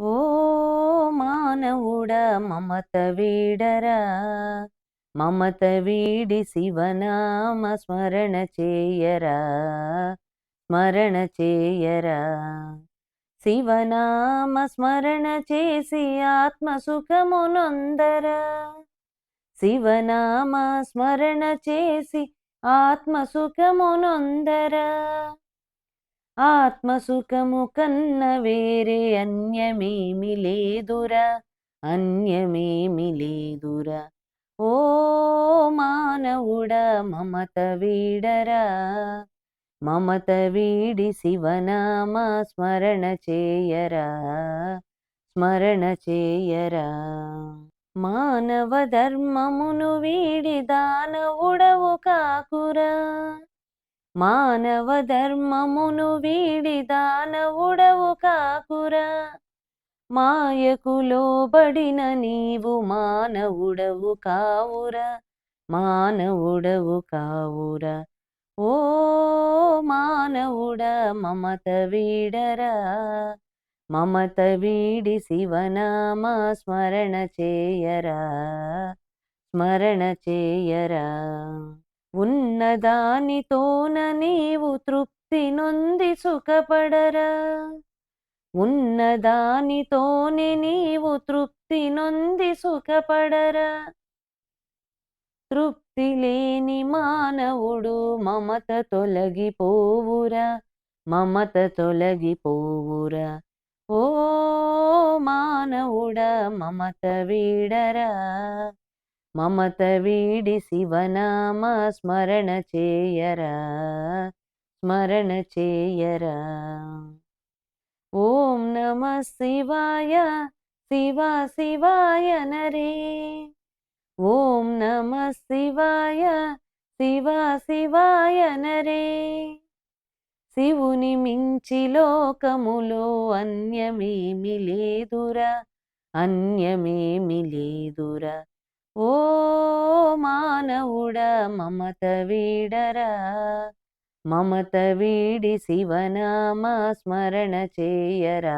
ఓ మానవుడ మమత వీడరా? మమత వీడి శివనామ స్మరణ చేయరా? స్మరణ చేయరా? శివనామ స్మరణ చేసి ఆత్మ సుఖమునొందరా శివనామ స్మరణ చేసి ఆత్మ సుఖమునొందరా ఆత్మసుఖము కన్న వేరే అన్యమేమి లేదురా అన్యమేమి లేదురా. ఓ మానవుడ మమత వీడరా. మమత వీడి శివనామ స్మరణ చేయరా స్మరణ చేయరా. మానవ ధర్మమును వీడి దానవుడవు కాకురా. మానవ ధర్మమును వీడి దానవుడవు కాకురా. మాయకు లోబడిన నీవు మానవుడవు కావురా. మానవుడవు కావురా. ఓ మానవుడ మమత వీడరా. మమత వీడి శివనామ స్మరణ చేయరా. స్మరణ చేయరా. ఉన్నదానితోన నీవు తృప్తి నొంది సుఖపడరా. ఉన్నదానితోని నీవు తృప్తి నొంది సుఖపడరా. తృప్తి లేని మానవుడు మమత తొలగిపోవురా మమత తొలగిపోవురా. ఓ మానవుడా మమత వీడరా. మమత వీడి శివనామ స్మరణ చేయరా? స్మరణ చేయరా? ఓం నమ శివాయ శివ శివాయ నరే. ఓం నమ శివాయ శివ శివాయ నరే. శివుని మించి లోకములో అన్యమేమి లేదురా? అన్యమేమి లేదురా? ఓ మానవుడ మమత వీడరా. మమత వీడి శివనామ స్మరణ చేయరా.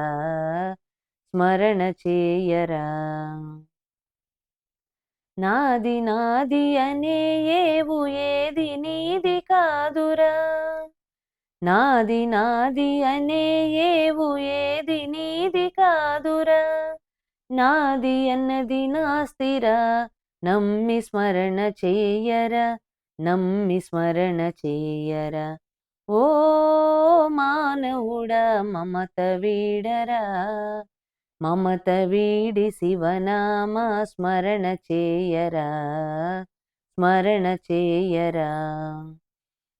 స్మరణ చేయరా. నాది నాది అనే ఏవు ఏది నీది కాదురా. నాది నాది అనే ఏవు ఏది నీది కాదురా. నాది అన్నది నాస్తిరా నమ్మి స్మరణ చేయరా నమ్మి స్మరణ చేయరా? ఓ మానవుడా మమత వీడరా? మమత వీడి శివనామ స్మరణ చేయరా స్మరణ చేయరా?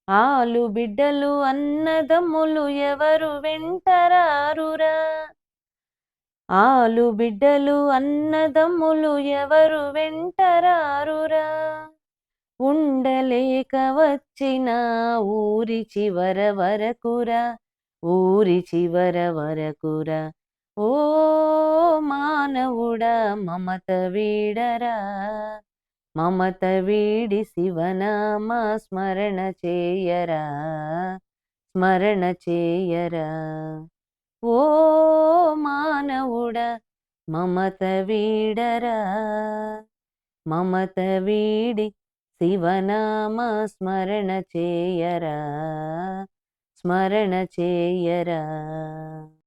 ఆలు బిడ్డలు అన్నదమ్ములు ఎవరు వెంటరారురా? ఆలు బిడ్డలు అన్నదమ్ములు ఎవరు వెంటరారురా? ఉండలేక వచ్చిన ఊరి చివర వరకురా ఊరి చివర వరకురా. ఓ మానవుడా మమత వీడరా? మమత వీడి శివనామ స్మరణ చేయరా? స్మరణ చేయరా? ఓ మానవుడ మమత వీడరా? మమత వీడి శివనామ స్మరణ చేయరా? స్మరణ చేయరా?